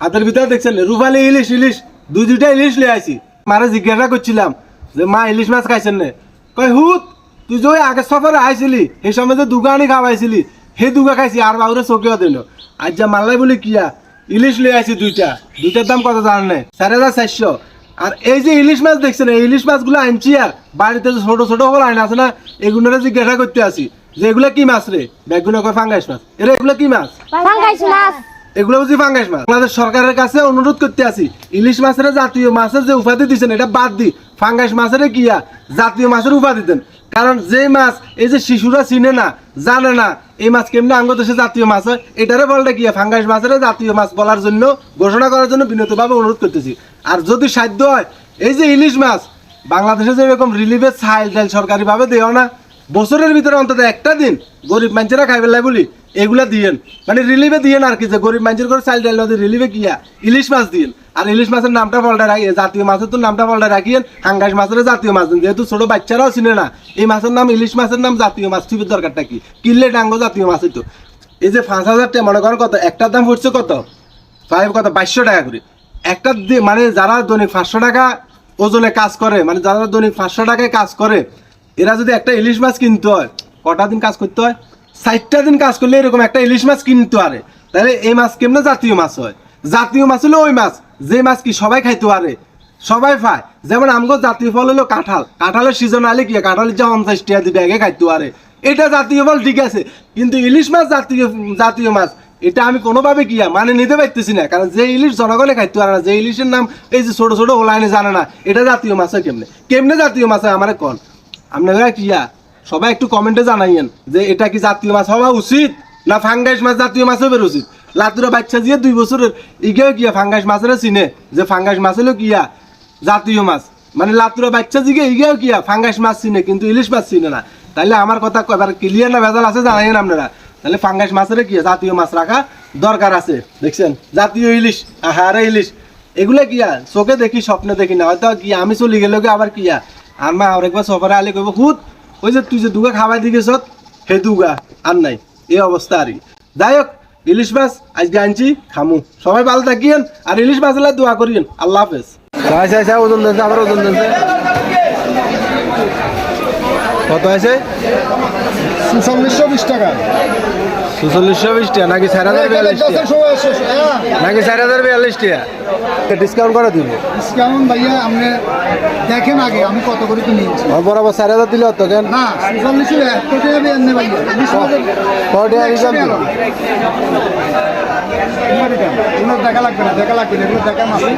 হাতের ভিতরে দেখছেন, রুপালি ইলিশ ইলিশ, দুই দুইটা ইলিশ লিয়ে আইছি। মারা জিজ্ঞাসা করছিলাম যে, মা, ইলিশ মাছ খাইছেন নে? কয়, হুত, তুই যে আগের সফরে আইছিলি, সেই সময় যে দুগানি খাওয়াইছিলি, সেই দুগা খাইছি, আর বাবুরে চোখেও দিল আজ যা মাল্লাই বলি কিয়া ইলিশ লিয়ে আইছি দুইটা, দুইটার দাম কত জানেন না? চার হাজার চারশো। আর এই যে ইলিশ মাছ দেখছেন, এই ইলিশ মাছগুলো আনছি আর বাড়িতে যে ছোট ছোট হল আইন আছে না, এগুলোরে জিজ্ঞাসা করতে আসি, যে এগুলো কি মাছ রে? ব্যাগুলো কয় ফাঙ্গাইশ মাছ। এরা, এগুলো কি মাছ? ফাঙ্গাইশ মাছ। এগুলো বুঝি ফাঙ্গাস মাছ। বাংলাদেশ সরকারের কাছে অনুরোধ করতে আছি, ইলিশ মাছের জাতীয় মাছের যে উপাধি দিচ্ছেন এটা বাদ দি। ফাঙ্গাস মাছের কিয়া জাতীয় মাছের উপাধি দেন। কারণ যে মাছ, এই যে শিশুরা চিনে না, জানে না, এই মাছ কেমনি আঙ্গ দেশে জাতীয় মাছ হয়, এটারে বলটা কি ফাঙ্গাস মাছের জাতীয় মাছ বলার জন্য, ঘোষণা করার জন্য বিনীতভাবে অনুরোধ করতেছি। আর যদি সাধ্য হয়, এই যে ইলিশ মাছ, বাংলাদেশে যেরকম রিলিফের ছাইল টাইল সরকারিভাবে দেও না বছরের ভিতরে অন্তত একটা দিন গরিব মানুষেরা খাইবে লাই বলি, এগুলা দিয়েন। মানে রিলিফে দিয়েন আর কি, যে গরিব মানুষের করে চাইল ডাল রিলিফে কিয়া ইলিশ মাছ দিয়েন। আর ইলিশ মাছের নামটা পাল্টা রাখিয়ে জাতীয় মাছের তো নামটা পাল্টা রাখিয়েন, হাঙ্গাস মাছের জাতীয় মাছ দিন যেহেতু ছোট বাচ্চারাও চিনে না, এই মাছের নাম, ইলিশ মাছের নাম জাতীয় মাছ টিভির দরকারটা কি? কিনলে ডাঙ্গো জাতীয় মাছই তো এই যে পাঁচ হাজার টাকা মনে করেন কত? একটার দাম পড়ছে কত? প্রায় কত? বাইশশো টাকা করে। একটা মানে যারা দৈনিক পাঁচশো টাকা ওজনে কাজ করে মানে যারা দৈনিক পাঁচশো টাকায় কাজ করে এরা যদি একটা ইলিশ মাছ কিনতে হয়, কটা দিন কাজ করতে হয়? ষাটটা দিন কাজ করলে এরকম একটা ইলিশ মাছ কিনতে পারে। তাহলে এই মাছ কেমনে জাতীয় মাছ হয়? জাতীয় মাছ হলো ওই মাছ, যে মাছ কি সবাই খাইতে পারে? সবাই খায় যেমন আমগো জাতীয় ফল হলো কাঁঠাল। কাঁঠালের সিজন আলে কি? কাঁঠালের যে পঞ্চাশ টাকা দিবে আগে খাইতে পারে? এটা জাতীয় ফল, ঠিক আছে। কিন্তু ইলিশ মাছ জাতীয় জাতীয় মাছ, এটা আমি কোনোভাবে কি মানে নিতে পারতেছি না। কারণ যে ইলিশ জনগণে খাইতে পারে না, যে ইলিশের নাম এই যে ছোট ছোট ওলাইনে জানে না, এটা জাতীয় মাছ হয় কেমনে? কেমনে জাতীয় মাছ হয় আমার কন? আপনারা কিয়া সবাই একটু কমেন্টে জানাইয়েন যে এটা কি জাতীয় মাছ হওয়া উচিত না ফাঙ্গাইশ মাছ জাতীয় মাছ হবে উচিত? লাতুরা বাচ্চা দিয়ে দুই বছরের ইগেও কিয়া ফাঙ্গাইশ মাছের চিনে যে ফাঙ্গাইশ মাছ হলো কিয়া জাতীয় মাছ। মানে লাতুরা বাচ্চা জিগে ইগেও কিয়া ফাঙ্গাইশ মাছ চিনে, কিন্তু ইলিশ মাছ চিনে না। তাহলে আমার কথা এবার ক্লিয়ার না ভেজাল আছে জানাইয়েন আপনারা। তাহলে ফাঙ্গাইশ মাছের কি জাতীয় মাছ রাখা দরকার আছে। দেখছেন? জাতীয় ইলিশ, আহারে ইলিশ। এগুলো কিয়া চোখে দেখি, স্বপ্নে দেখি না। হয়তো কি আমি চলে গেলে আবার কিয়া আর মা আরেকবার সফরে আলে কইব খুদ ওই যে তুই যে দুগা খাওয়াই দি গেছত হে দুগা, আর নাই, এই অবস্থা আর যাই হোক, ইলিশ মাছ আজকে আনছি, খামু। সবাই ভালো থাকিয়েন, আর ইলিশ মাছ দোয়া করিয়েন। আল্লাহ হাফেজ। আচ্ছা আচ্ছা ওজন দিয়েছে আবার ওজন দিয়েছে কত আছে চল্লিশশো বিশ টাকা। সুচল্লিশশো বিশ টাকা নাকি চার হাজার বিয়াল্লিশ নাকি চার হাজার বিয়াল্লিশ টাকা? ডিসকাউন্ট করে দিব। ডিসকাউন্ট ভাইয়া আপনি দেখেন আগে আমি কত করে আমার বরাবর চার হাজার দিলে হতো কেন? না চল্লিশশো একশো টাকা দিয়ে এনে ভাইয়া। টাকা হিসাব দেখা লাগবে না দেখা লাগবে না এগুলো দেখা মাসে